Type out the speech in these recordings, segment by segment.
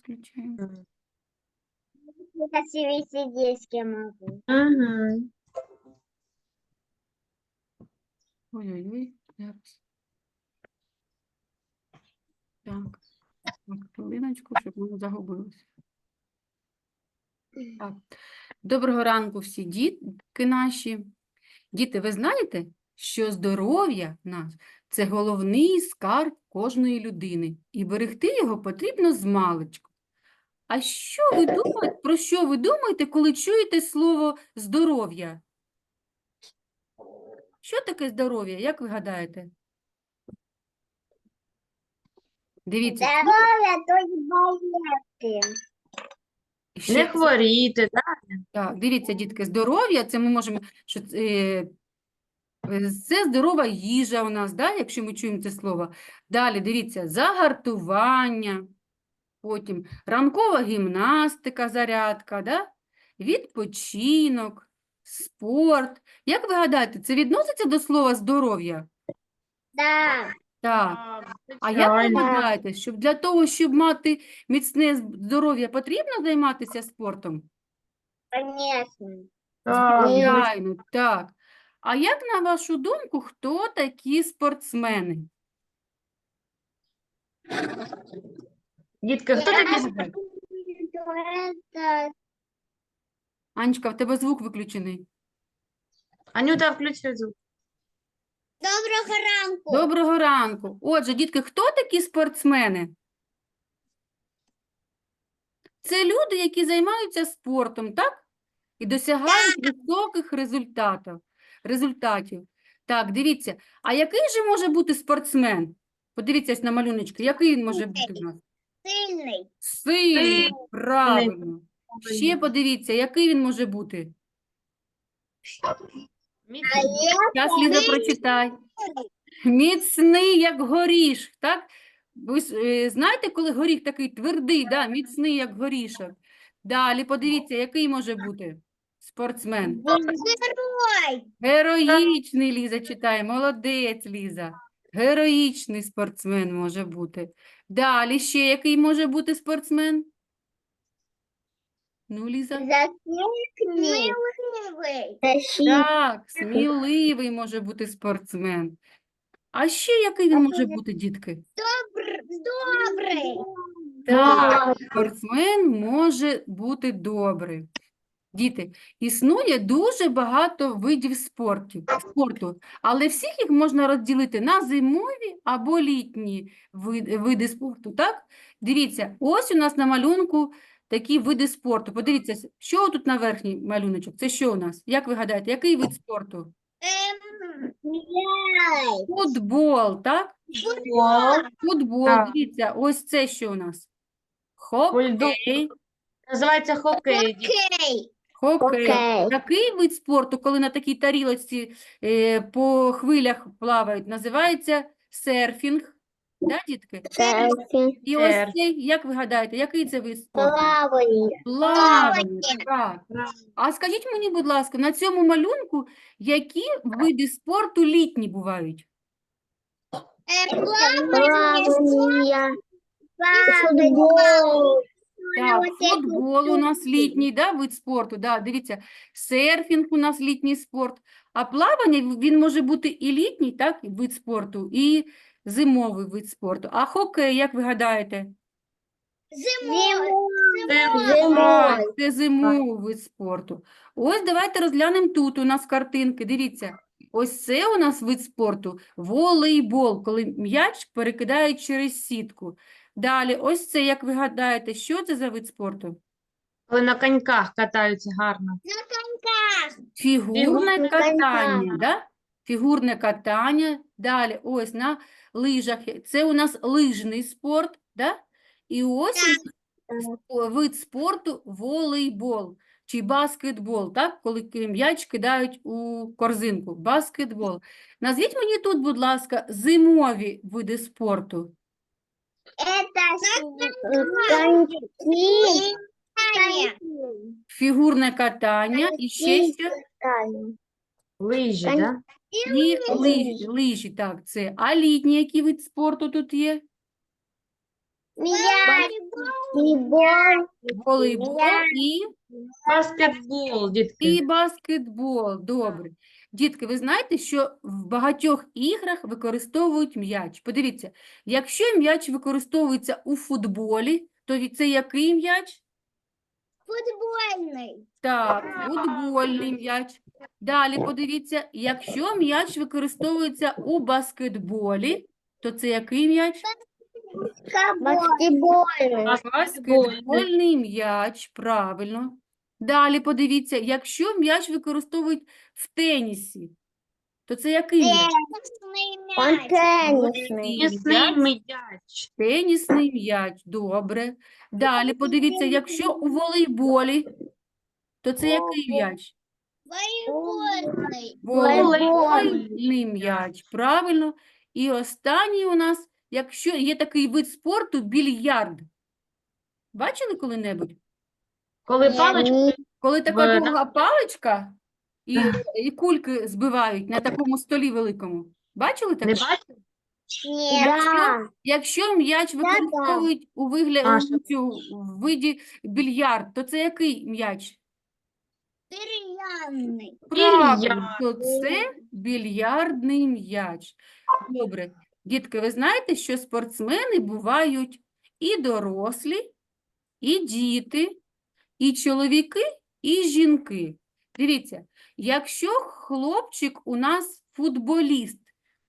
Включаємо. Красивее сидеть я могу. Угу. Ой-ой-ой, зараз. Так. Так, хвилиночку, щоб ми не загубилися. Так. Доброго ранку всі дітки наші. Діти, ви знаєте, що здоров'я наш – це головний скарб кожної людини, і берегти його потрібно з маличку. А що ви думаєте, про що ви думаєте, коли чуєте слово здоров'я? Що таке здоров'я? Як ви гадаєте? Дивіться, тут Здоровье, то не болезнь. ще Не це- хворіти, так? Так, дивіться, дітки, здоров'я, це ми можемо, що це, е, е, це здорова їжа у нас, да, якщо ми чуємо це слово. Далі, дивіться, загартування, потім ранкова гімнастика, зарядка, да? відпочинок, спорт. Як ви гадаєте, це відноситься до слова здоров'я? Да. Так. А як ви гадаєте, щоб для того, щоб мати міцне здоров'я, потрібно займатися спортом? Конечно. Звичайно, так. А як на вашу думку, хто такі спортсмени? Дітки, хто такі спортсмени? Анечка, в тебе звук виключений. Анюта, включи звук. Доброго ранку. Доброго ранку. Отже, дітки, хто такі спортсмени? Це люди, які займаються спортом, так? І досягають високих результатів. результатів. Так, дивіться, а який же може бути спортсмен? Подивіться на малюночки, який він може бути в нас? Сильный. Сильний, правильно. Ще подивіться, який він може бути. Зараз, Ліза, прочитай. Міцний, як горіх, так? Ви е, знаєте, коли горіх такий твердий, да? міцний, як горішок. Далі подивіться, який може бути спортсмен. Герой. Героїчний, Ліза читає, молодець, Ліза. Героїчний спортсмен може бути. Далі ще який може бути спортсмен? Ну, Ліза. Защитник. Так, сміливий може бути спортсмен. А ще який він може бути, дітки? Добрый. Так, спортсмен може бути добрий. Діти, існує дуже багато видів спортів, спорту, але всіх їх можна розділити на зимові або літні види, спорту, так? Дивіться, ось у нас на малюнку такі види спорту. Подивіться, що тут на верхній малюночок? Це що у нас? Як ви гадаєте, який вид спорту? Футбол, так? Футбол, Так. дивіться, ось це що у нас? Хокей, Називається хокей. дітки. Окей. хокей. Окей. Такий вид спорту, коли на такій тарілочці е, по хвилях плавають, називається серфінг. Да, дітки? І ось цей, як ви гадаєте, який це вид спорту? Плавание. Плавання, так. А скажіть мені, будь ласка, на цьому малюнку які види спорту літні бувають? Плавание. Плавание. Футбол. Так, футбол у нас літній, да, вид спорту, да, дивіться, серфінг у нас літній спорт, а плавання він може бути і літній, так, вид спорту, і зимовий вид спорту. А хокей, як ви гадаєте? Зимой. Так, це зимовий вид спорту. Ось давайте розглянемо тут у нас картинки. Дивіться, ось це у нас вид спорту волейбол, коли м'яч перекидають через сітку. Далі, ось це, як ви гадаєте, що це за вид спорту? Коли на коньках катаються гарно. Фігурне Фігурне катання, да? Фігурне катання. Далі, ось на лижах. Це у нас лижний спорт, да? І ось у нас вид спорту волейбол чи баскетбол, так? Коли м'яч кидають у корзинку. Баскетбол. Назвіть мені тут, будь ласка, зимові види спорту. Это коньки. Фігурне катання і ще що? Лижі, да? І лижі, лижі, так, це. А літній який вид спорту тут є? Волейбол і Баскетбол, дітки. І баскетбол, добре. Дітки, ви знаєте, що в багатьох іграх використовують м'яч. Подивіться, якщо м'яч використовується у футболі, то це який м'яч? Футбольный. Так, футбольний м'яч. Далі подивіться, якщо м'яч використовується у баскетболі, то це який м'яч? Баскетбольный. Баскетбольний м'яч, правильно. Далі подивіться, якщо м'яч використовують в тенісі, то це який м'яч? Он Тенісний м'яч, м'яч. Тенісний м'яч, добре. Далі подивіться, якщо у волейболі, то це який м'яч? Волейбольный. Волейбольний м'яч, правильно. І останній у нас, якщо є такий вид спорту, більярд. Бачили коли-небудь? Коли паличку Коли така В- довга паличка і, і кульки збивають на такому столі великому. Бачили таке? Да. Якщо м'яч використовують у вигляді Маша. в виді більярд, то це який м'яч? Деревянный. Правильно, то це більярдний м'яч. Добре. Дітки, ви знаєте, що спортсмени бувають і дорослі, і діти, і чоловіки, і жінки. Дивіться, якщо хлопчик у нас футболіст,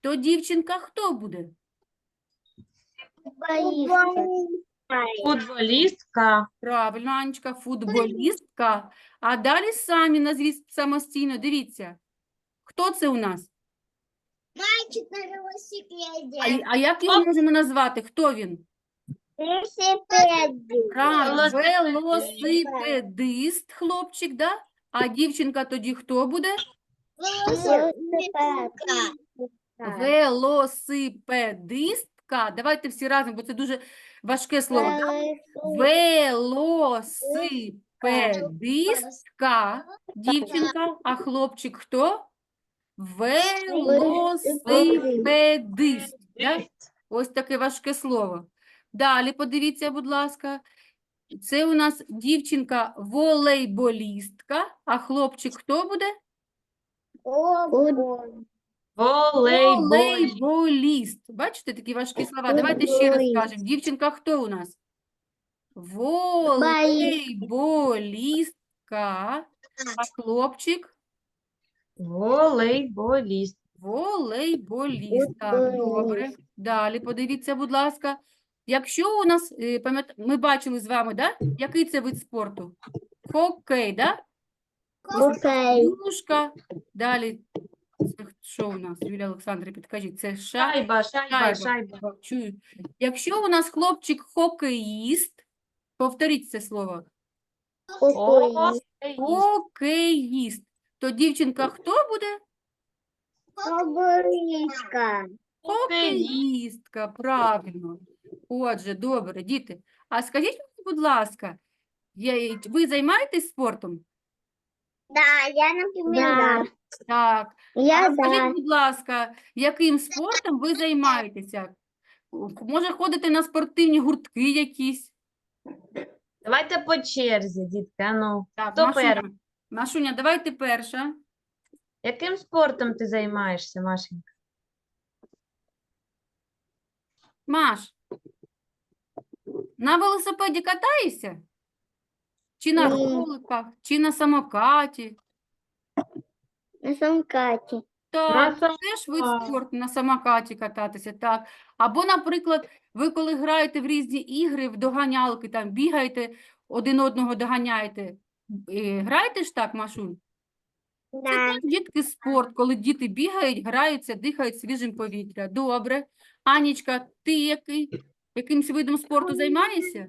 то дівчинка хто буде? Футболістка. Правильно, Анечка, футболістка. А далі самі назвіть самостійно. Дивіться, хто це у нас? Мальчик на А, а як його можемо назвати? Хто він? Правильно, велосипедист, хлопчик, да? А дівчинка тоді хто буде? Велосипедистка. Давайте всі разом, бо це дуже важке слово. да? Велосипедистка, дівчинка, а хлопчик хто? Велосипедист. Да? Ось таке важке слово. Далі подивіться, будь ласка. Це у нас дівчинка волейболістка, а хлопчик хто буде? Волейбол. Волейболіст. Бачите, такі важкі слова. Давайте ще раз Волейболіст. скажемо. Дівчинка хто у нас? Волейболістка, а хлопчик Волейболіст. волейболіст. Добре. Далі подивіться, будь ласка. Якщо у нас, е, ми бачили з вами, да? який це вид спорту? Хокей, да? Окей. Юшка. Далі, що у нас, Юлія Олександрівна, підкажіть, це. Шайба, шайба, Шайба. шайба. Чую. Якщо у нас хлопчик хокеїст, повторіть це слово. Хокеїст. Хокеїст. То дівчинка хто буде? Футболистка. Хокеїстка, правильно. Отже, добре, діти. А скажіть мені, будь ласка, я- ви займаєтесь спортом? Да, я, например, да. Так. Я А скажіть, да. будь ласка, яким спортом ви займаєтеся? Може, ходите на спортивні гуртки якісь? Давайте по черзі, дітки. Ану, Так, Хто Машуня, перший? Машуня, давай ти перша. яким спортом ти займаєшся, Машенька? Маш, на велосипеді катаєшся? Чи на Ні. роликах, чи на самокаті? На самокате. Так, сам- теж вид а. спорту на самокаті кататися, так. Або, наприклад, ви коли граєте в різні ігри, в доганялки, там бігаєте, один одного доганяєте. е, Граєте ж так, Машунь? Це Да. теж дітки спорт, коли діти бігають, граються, дихають свіжим повітря. Добре. Анічка, ти який, якимсь видом спорту займаєшся?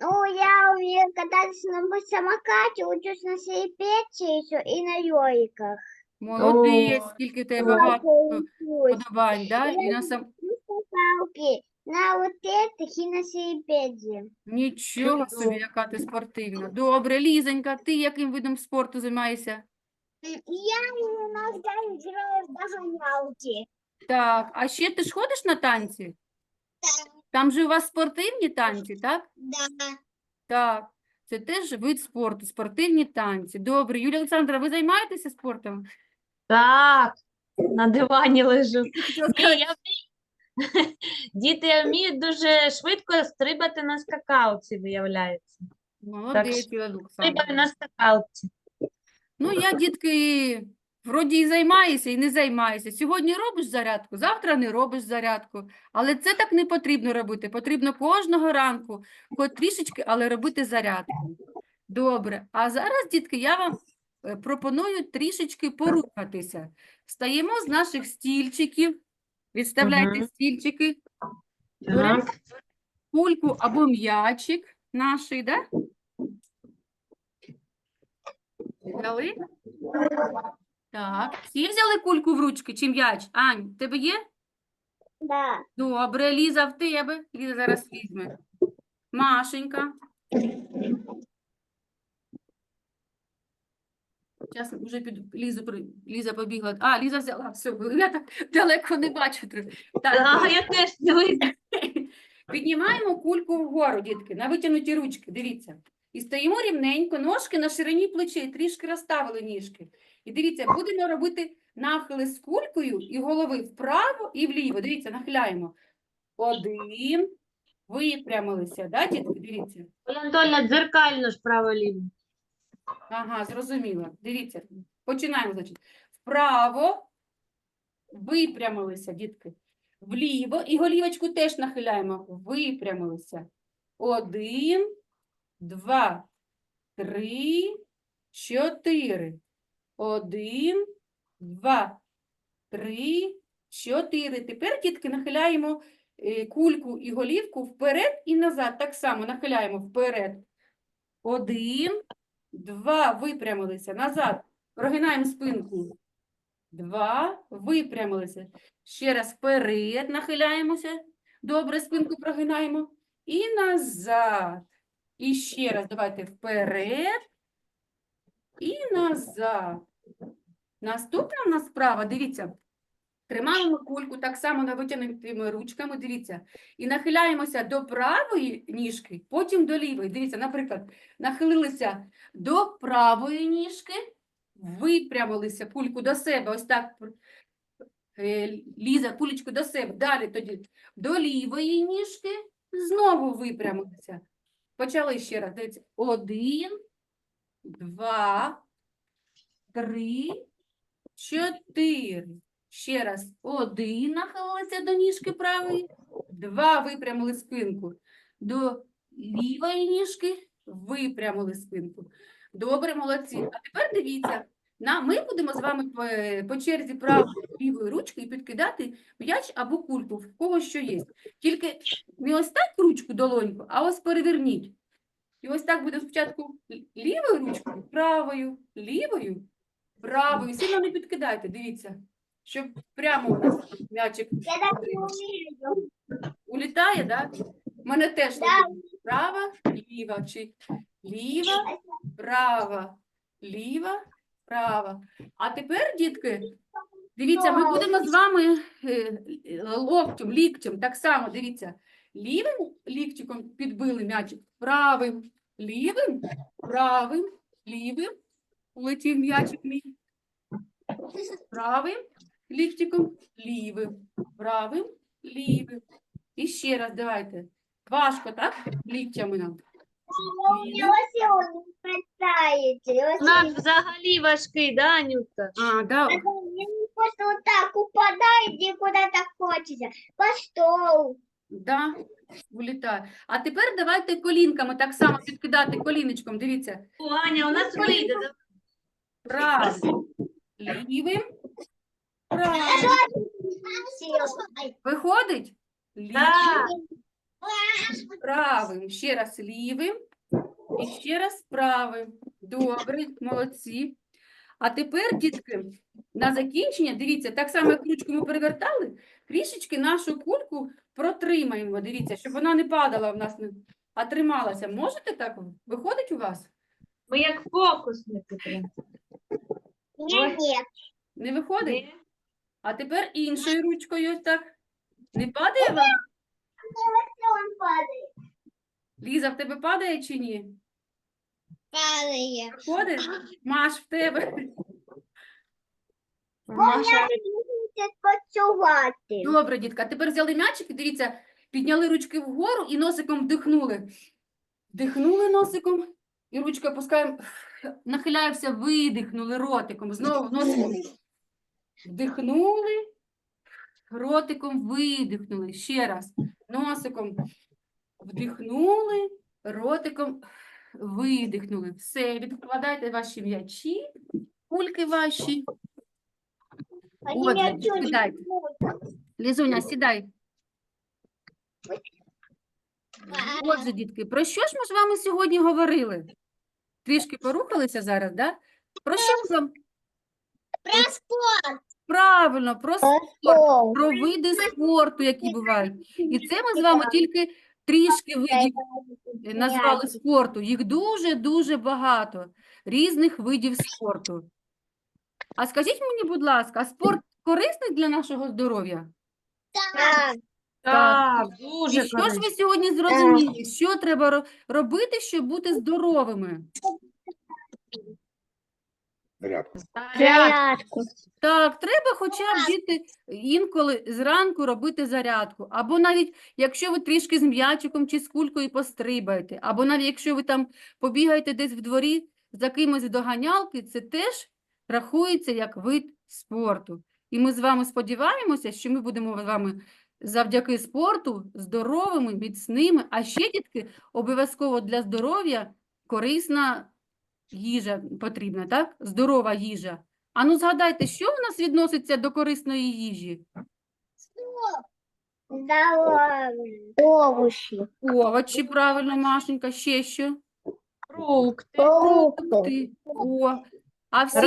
Ну, я умею кататься на самокате, учусь на велосипеде еще и на роликах. Молодець, скільки в тебе багато подобань, да? І на сам... На вот этих и на велосипеде. Нічого собі, яка ти спортивна. Добре, Лізонька, ти яким видом спорту займаєшся? Я иногда играю в догонялки. Так, а ще ти ж ходиш на танці? Там же у вас спортивні танці, так? Да. Так. Це теж вид спорту, спортивні танці. Добре. Юлія Олександра, ви займаєтеся спортом? Так, на дивані лежу. Ні, я вмію. Діти вміють дуже швидко стрибати на скакалці, виявляється. Молодець, Юлія Стрибаю на скакалці. Ну, я, дітки, вроді і займаюся, і не займаюся. Сьогодні робиш зарядку, завтра не робиш зарядку. Але це так не потрібно робити. Потрібно кожного ранку, хоч трішечки, але робити зарядку. Добре. А зараз, дітки, я вам е, пропоную трішечки порухатися. Встаємо з наших стільчиків. Відставляйте Мгм. стільчики. Беремо кульку або м'ячик наш, да? Так. Всі взяли кульку в ручки чи м'яч? Ань, в тебе є? Да. Добре, Ліза, в тебе. Ліза зараз візьме. Машенька. Зараз вже під Лізу, при- Ліза побігла. А, Ліза взяла, все, я так далеко не бачу. трохи. Так, я теж дивлюсь. Піднімаємо кульку вгору, дітки, на витягнуті ручки, дивіться. І стоїмо рівненько, ножки на ширині плечей, трішки розставили ніжки. І дивіться, будемо робити нахили з кулькою і голови вправо і вліво. Дивіться, нахиляємо. Один, випрямилися, да, дітки? Дивіться. Оля дзеркально ж право-ліво. Ага, зрозуміло. Дивіться, починаємо, значить. Вправо, випрямилися, дітки. Вліво і голівочку теж нахиляємо. Випрямилися. Один, два, три, чотири. Один, два, три, чотири. Тепер, дітки, нахиляємо е, кульку і голівку вперед і назад. Так само нахиляємо вперед. Один, Два, випрямилися. Назад. Прогинаємо спинку. Два, випрямилися. Ще раз вперед нахиляємося. Добре, спинку прогинаємо. І назад. І ще раз давайте вперед. І назад. Наступна у нас справа, дивіться. Тримаємо кульку так само на витягнутими ручками, дивіться. І нахиляємося до правої ніжки, потім до лівої. Дивіться, наприклад, нахилилися до правої ніжки, випрямилися кульку до себе, ось так е, ліза кулечку до себе. Далі тоді до лівої ніжки, знову випрямилися. Почали ще раз. Дивіться. Один, два, три, чотири. Ще раз. Один нахилилися до ніжки правої, два випрямили спинку. До лівої ніжки випрямили спинку. Добре, молодці. А тепер дивіться, на, ми будемо з вами по, по черзі правою лівою ручкою підкидати м'яч або кульку, в кого що є. Тільки не ось так ручку долоньку, а ось переверніть. І ось так буде спочатку лівою ручкою, правою, лівою, правою. Сильно не підкидайте, дивіться, щоб прямо у нас м'ячик Я так улітає, да? У мене теж права, ліва, чи ліва, права, ліва, права. А тепер, дітки, дивіться, ми будемо з вами е, локтем, ліктем, так само, дивіться, лівим ліктиком підбили м'ячик, правим, лівим, правим, лівим, улетів м'ячик мій, правим ліктиком, лівим, правим, лівим. І ще раз давайте. Важко, так? Ліктями нам. У нас взагалі важкий, да, Анюта? А, да. Просто вот так упадает и куда-то хочется. По стол. Да, вилітає. А тепер давайте колінками так само підкидати коліночком. Дивіться. О, Аня, у нас вийде. Правим, лівим, правим. Виходить? Лівим, правим. Ще раз лівим і ще раз правим. Добре, молодці. А тепер, дітки, на закінчення, дивіться, так само, як ручку ми перевертали, трішечки нашу кульку протримаємо, дивіться, щоб вона не падала в нас, а трималася. Можете так? Виходить у вас? Ми як фокусники. Меня нет. Не виходить? Ні? А тепер іншою ручкою так. Не падає вам? Он падает. Ліза, в тебе падає чи ні? Падает. Ходить? Маш, в тебе. Маша, Спочувати. Добре, дітка. Тепер взяли м'ячик і дивіться, підняли ручки вгору і носиком вдихнули. Вдихнули носиком і ручки опускаємо, нахиляємося, видихнули ротиком. Знову носиком. Вдихнули, ротиком видихнули. Ще раз. Носиком вдихнули, ротиком видихнули. Все, відкладайте ваші м'ячі, кульки ваші. Отже, сідайте. Лізуня, сідай. Отже, дітки, про що ж ми з вами сьогодні говорили? Трішки порухалися зараз, да? Про що ми? Про спорт. Правильно, про спорт, про види спорту, які бувають. І це ми з вами тільки трішки видів назвали спорту. Їх дуже-дуже багато різних видів спорту. А скажіть мені, будь ласка, спорт корисний для нашого здоров'я? Так. так, І дуже що ж ви сьогодні зрозуміли? Що треба ро- робити, щоб бути здоровими? Зарядку. Зарядку. Так, треба хоча б діти інколи зранку робити зарядку. Або навіть якщо ви трішки з м'ячиком чи з кулькою пострибаєте, або навіть якщо ви там побігаєте десь в дворі за кимось в доганялки, це теж рахується як вид спорту. І ми з вами сподіваємося, що ми будемо з вами завдяки спорту здоровими, міцними. А ще, дітки, обов'язково для здоров'я корисна їжа потрібна, так? Здорова їжа. А ну згадайте, що у нас відноситься до корисної їжі? Овощи. Овочі, правильно, Машенька, ще що? Фрукти. Фрукти. О. А всі,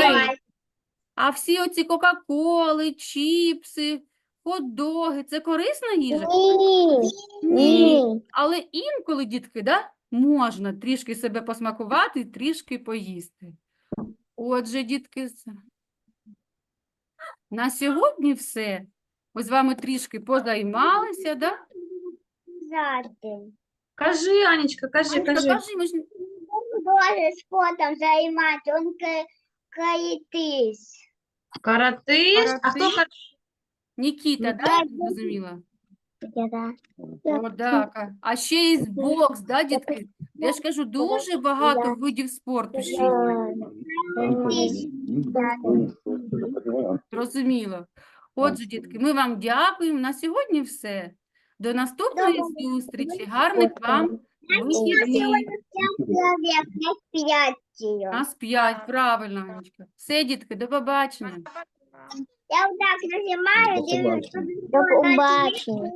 а всі оці Кока-Коли, чіпси, хот-доги – це корисна їжа? Ні. Ні. Але інколи, дітки, да, можна трішки себе посмакувати, трішки поїсти. Отже, дітки, на сьогодні все. Ми з вами трішки позаймалися, да? Зады. Кажи, Анечка, кажи, Анечка, кажи. кажи, ми ж... Тоже спортом. Он ка- каетись. Каратиш. А хто Каратиш. кар- Нікіта, да? Так, я Зрозуміла? Да. О, да. ка- А ще і бокс, да, дітки? Я ж кажу, дуже багато видів спорту ще. Зрозуміло. Отже, дітки, ми вам дякуємо. На сьогодні все. До наступної зустрічі. Гарних вам пять. Нас п'ять, правильно, Анечка. Все, дітки, до побачення. Я вот так нажимаю, дивлюсь, щоб До побачення.